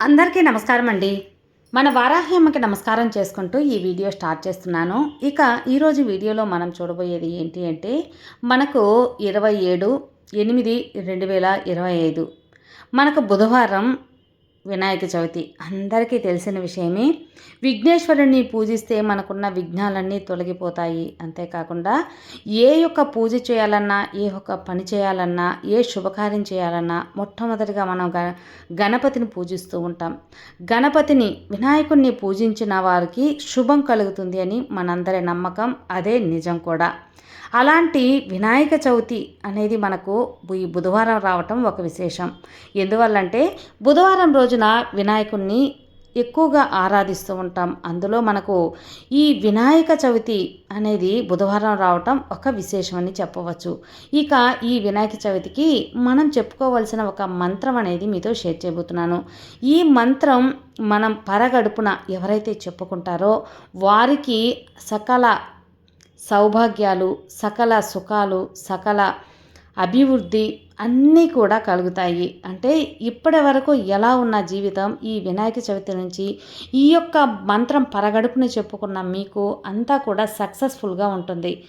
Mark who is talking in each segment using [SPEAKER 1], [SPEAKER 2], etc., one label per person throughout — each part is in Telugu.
[SPEAKER 1] అందరికీ నమస్కారం అండి. మన వారాహ్యమ్మకి నమస్కారం చేసుకుంటూ ఈ వీడియో స్టార్ట్ చేస్తున్నాను. ఇక ఈరోజు వీడియోలో మనం చూడబోయేది ఏంటి అంటే మనకు ఇరవై ఏడు ఎనిమిది రెండు వేల ఇరవై ఐదు. మనకు బుధవారం వినాయక చవితి అందరికీ తెలిసిన విషయమే. విఘ్నేశ్వరుణ్ణి పూజిస్తే మనకున్న విఘ్నాలన్నీ తొలగిపోతాయి. అంతేకాకుండా ఏ యొక్క పూజ చేయాలన్నా ఏ ఒక్క పని చేయాలన్నా ఏ శుభకార్యం చేయాలన్నా మొట్టమొదటిగా మనం గ గణపతిని పూజిస్తూ ఉంటాం. గణపతిని వినాయకుడిని పూజించిన వారికి శుభం కలుగుతుంది అని మనందరి నమ్మకం. అదే నిజం కూడా. అలాంటి వినాయక చవితి అనేది మనకు ఈ బుధవారం రావటం ఒక విశేషం. ఎందువల్లంటే బుధవారం రోజున వినాయకుణ్ణి ఎక్కువగా ఆరాధిస్తూ ఉంటాం. అందులో మనకు ఈ వినాయక చవితి అనేది బుధవారం రావటం ఒక విశేషం అని చెప్పవచ్చు. ఇక ఈ వినాయక చవితికి మనం చెప్పుకోవాల్సిన ఒక మంత్రం అనేది మీతో షేర్ చేయబోతున్నాను. ఈ మంత్రం మనం పరగడుపున ఎవరైతే చెప్పుకుంటారో వారికి సకల సౌభాగ్యాలు సకల సుఖాలు సకల అభివృద్ధి అన్నీ కూడా కలుగుతాయి. అంటే ఇప్పటి వరకు ఎలా ఉన్న జీవితం? ఈ వినాయక చవితి నుంచి ఈ యొక్క మంత్రం పరగడుపుని చెప్పుకున్న మీకు అంతా కూడా సక్సెస్ఫుల్గా ఉంటుంది.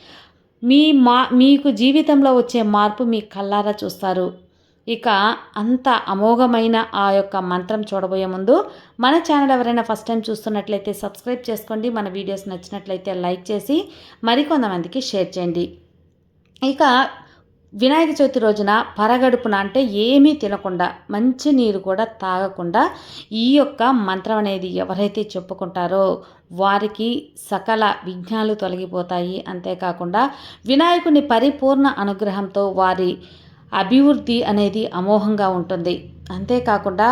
[SPEAKER 1] మీ మా మీకు జీవితంలో వచ్చే మార్పు మీ కళ్ళారా చూస్తారు. ఇక అంత అమోఘమైన ఆ యొక్క మంత్రం చూడబోయే ముందు మన ఛానల్ ఎవరైనా ఫస్ట్ టైం చూస్తున్నట్లయితే సబ్స్క్రైబ్ చేసుకోండి. మన వీడియోస్ నచ్చినట్లయితే లైక్ చేసి మరికొంతమందికి షేర్ చేయండి. ఇక వినాయక చవితి రోజున పరగడుపున అంటే ఏమీ తినకుండా మంచి నీరు కూడా తాగకుండా ఈ యొక్క మంత్రం అనేది ఎవరైతే చెప్పుకుంటారో వారికి సకల విఘ్నాలు తొలగిపోతాయి. అంతేకాకుండా వినాయకుని పరిపూర్ణ అనుగ్రహంతో వారి అభివృద్ధి అనేది అమోఘంగా ఉంటుంది. అంతేకాకుండా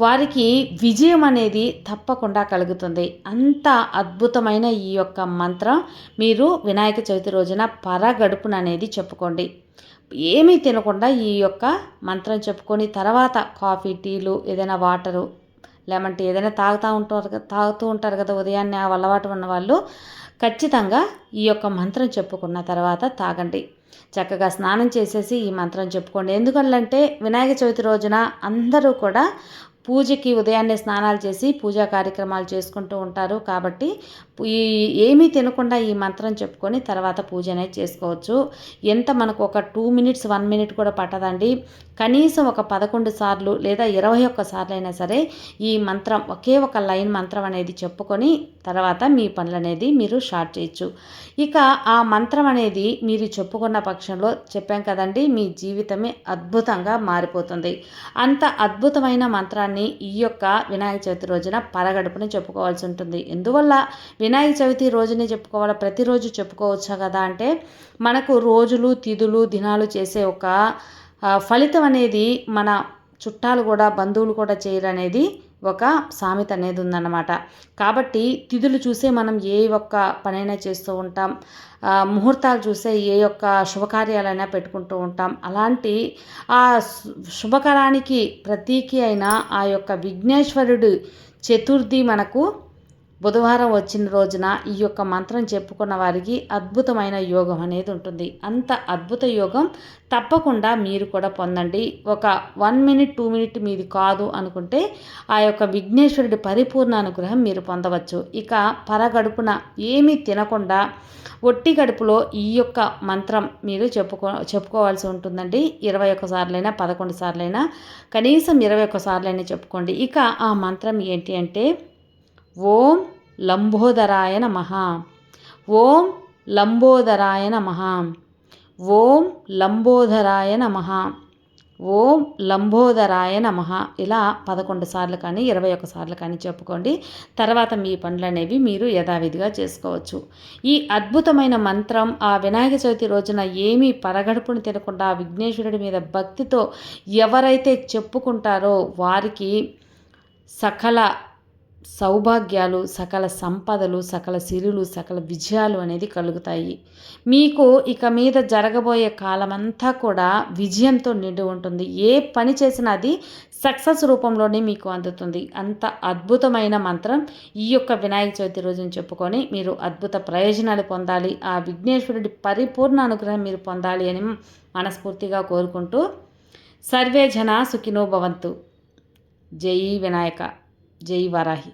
[SPEAKER 1] వారికి విజయం అనేది తప్పకుండా కలుగుతుంది. అంత అద్భుతమైన ఈ యొక్క మంత్రం మీరు వినాయక చవితి రోజున పరగడుపున అనేది చెప్పుకోండి. ఏమీ తినకుండా ఈ యొక్క మంత్రం చెప్పుకొని తర్వాత కాఫీ టీలు ఏదైనా వాటరు లేమంటే ఏదైనా తాగుతూ ఉంటారు కదా తాగుతూ ఉంటారు కదా ఉదయాన్నే ఆ అలవాటు ఉన్న వాళ్ళు ఖచ్చితంగా ఈ యొక్క మంత్రం చెప్పుకున్న తర్వాత తాగండి. చక్కగా స్నానం చేసేసి ఈ మంత్రం చెప్పుకోండి. ఎందుకంటే వినాయక చవితి రోజున అందరూ కూడా పూజకి ఉదయాన్నే స్నానాలు చేసి పూజా కార్యక్రమాలు చేసుకుంటూ ఉంటారు. కాబట్టి ఈ ఏమీ తినకుండా ఈ మంత్రం చెప్పుకొని తర్వాత పూజ అనేది చేసుకోవచ్చు. ఎంత మనకు ఒక టూ మినిట్స్ వన్ మినిట్ కూడా పట్టదండి. కనీసం ఒక పదకొండు సార్లు లేదా ఇరవై ఒక్క సార్లు అయినా సరే ఈ మంత్రం ఒకే ఒక లైన్ మంత్రం అనేది చెప్పుకొని తర్వాత మీ పనులు అనేది మీరు స్టార్ట్ చేయొచ్చు. ఇక ఆ మంత్రం అనేది మీరు చెప్పుకున్న పక్షంలో చెప్పాం కదండి మీ జీవితమే అద్భుతంగా మారిపోతుంది. అంత అద్భుతమైన మంత్రాన్ని ఈ యొక్క వినాయక చవితి రోజున పరగడుపుని చెప్పుకోవాల్సి ఉంటుంది. ఎందువల్ల వినాయక చవితి రోజునే చెప్పుకోవాలా? ప్రతిరోజు చెప్పుకోవచ్చా కదా అంటే మనకు రోజులు తిథులు దినాలు చేసే ఒక ఫలితం అనేది మన చుట్టాలు కూడా బంధువులు కూడా చేయరనేది ఒక సామెత అనేది ఉందన్నమాట. కాబట్టి తిథులు చూసే మనం ఏ ఒక్క పనైనా చేస్తూ ఉంటాం. ముహూర్తాలు చూసే ఏ యొక్క శుభకార్యాలైనా పెట్టుకుంటూ ఉంటాం. అలాంటి ఆ శుభకరానికి ప్రతీకి అయిన ఆ యొక్క విఘ్నేశ్వరుడు చతుర్థి మనకు బుధవారం వచ్చిన రోజున ఈ యొక్క మంత్రం చెప్పుకున్న వారికి అద్భుతమైన యోగం అనేది ఉంటుంది. అంత అద్భుత యోగం తప్పకుండా మీరు కూడా పొందండి. ఒక వన్ మినిట్ టూ మినిట్ మీది కాదు అనుకుంటే ఆ యొక్క విఘ్నేశ్వరుడి పరిపూర్ణ అనుగ్రహం మీరు పొందవచ్చు. ఇక పరగడుపున ఏమీ తినకుండా ఒట్టి గడుపులో ఈ యొక్క మంత్రం మీరు చెప్పుకో చెప్పుకోవాల్సి ఉంటుందండి. ఇరవై ఒక్క సార్లైనా పదకొండు సార్లైనా కనీసం ఇరవై ఒక్క సార్లైనా చెప్పుకోండి. ఇక ఆ మంత్రం ఏంటి అంటే ఓం లంబోదరాయ నమ. ఓం లంబోదరాయ నమ. ఓం లంబోదరాయ నమ. ఓం లంబోదరాయ నమ. ఇలా పదకొండు సార్లు కానీ ఇరవై ఒక్క సార్లు కానీ చెప్పుకోండి. తర్వాత మీ పనులు అనేవి మీరు యథావిధిగా చేసుకోవచ్చు. ఈ అద్భుతమైన మంత్రం ఆ వినాయక చవితి రోజున ఏమీ పరగడుపుని తినకుండా విఘ్నేశ్వరుడి మీద భక్తితో ఎవరైతే చెప్పుకుంటారో వారికి సకల సౌభాగ్యాలు సకల సంపదలు సకల సిరులు సకల విజయాలు అనేది కలుగుతాయి. మీకు ఇక మీద జరగబోయే కాలమంతా కూడా విజయంతో నిండి ఉంటుంది. ఏ పని చేసినా అది సక్సెస్ రూపంలోనే మీకు అందుతుంది. అంత అద్భుతమైన మంత్రం ఈ యొక్క వినాయక చవితి రోజున చెప్పుకొని మీరు అద్భుత ప్రయోజనాలు పొందాలి. ఆ విఘ్నేశ్వరుడి పరిపూర్ణ అనుగ్రహం మీరు పొందాలి అని మనస్ఫూర్తిగా కోరుకుంటూ సర్వే జన సుఖినో భవంతు. జై వినాయక. జై వరాహి